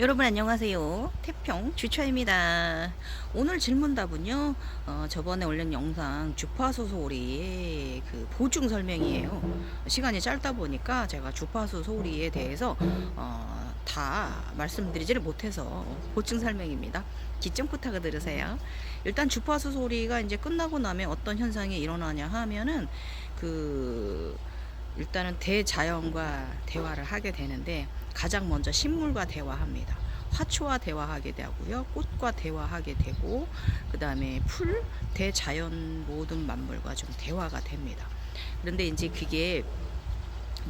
여러분 안녕하세요. 태평 주차입니다. 오늘 질문답은요. 어, 저번에 올린 영상 주파수 소리의 그 보충 설명이에요. 시간이 짧다 보니까 제가 주파수 소리에 대해서 어, 다 말씀드리지를 못해서 보충 설명입니다. 기점부터 들으세요. 일단 주파수 소리가 이제 끝나고 나면 어떤 현상이 일어나냐 하면은 그 일단은 대자연과 대화를 하게 되는데 가장 먼저 식물과 대화합니다. 화초와 대화하게 되고요. 꽃과 대화하게 되고 그 다음에 풀, 대자연 모든 만물과 좀 대화가 됩니다. 그런데 이제 그게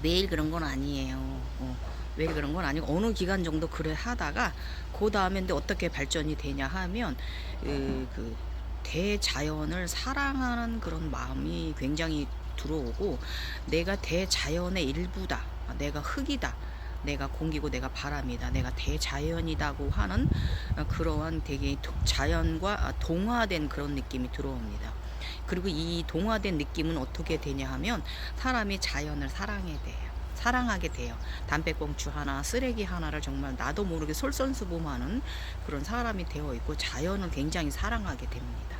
매일 그런 건 아니에요. 어, 매일 그런 건 아니고 어느 기간 정도 그래 하다가 그 다음에 근데 어떻게 발전이 되냐 하면 그, 그 대자연을 사랑하는 그런 마음이 굉장히 들어오고 내가 대자연의 일부다. 내가 흙이다. 내가 공기고 내가 바람이다. 내가 대자연이다고 하는 어, 그러한 되게 도- 자연과 동화된 그런 느낌이 들어옵니다. 그리고 이 동화된 느낌은 어떻게 되냐 하면 사람이 자연을 사랑해 돼요. 사랑하게 돼요. 담배꽁초 하나, 쓰레기 하나를 정말 나도 모르게 솔선수범하는 그런 사람이 되어 있고 자연을 굉장히 사랑하게 됩니다.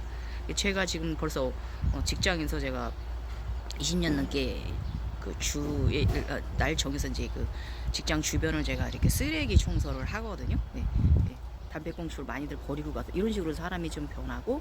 제가 지금 벌써 어, 직장에서 제가 20년 넘게 그 주에 어, 날 정해서 이제 그 직장 주변을 제가 이렇게 쓰레기 청소를 하거든요. 네. 네. 담배꽁초를 많이들 버리고 가서 이런 식으로 사람이 좀 변하고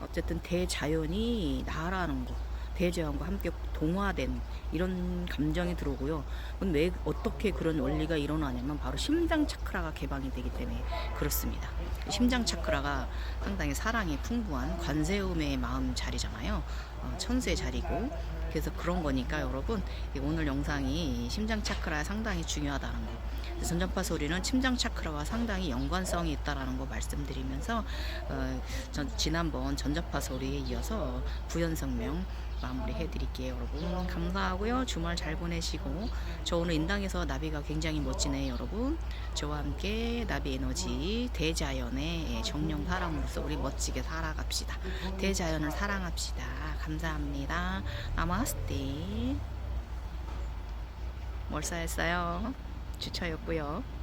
어쨌든 대자연이 나라는 거 대자연과 함께 동화된 이런 감정이 들어오고요. 왜 어떻게 그런 원리가 일어나냐면 바로 심장 차크라가 개방이 되기 때문에 그렇습니다. 심장 차크라가 상당히 사랑이 풍부한 관세음의 마음 자리잖아요. 어, 천수의 자리고 그래서 그런 거니까 여러분 이 오늘 영상이 심장 차크라 상당히 중요하다는 거. 전전파 소리는 심장 차크라와 상당히 연관성이 있다라는 거 말씀드리면서 어, 전, 지난번 전자파 소리에 이어서 부연성명 마무리 해 드릴게요 여러분. 감사하고요. 주말 잘 보내시고. 저 오늘 인당에서 나비가 굉장히 멋지네요 여러분. 저와 함께 나비 에너지 대자연의 정령 사람으로서 우리 멋지게 살아갑시다. 대자연을 사랑합시다. 감사합니다. 나마스테. 몰사했어요? 주차였고요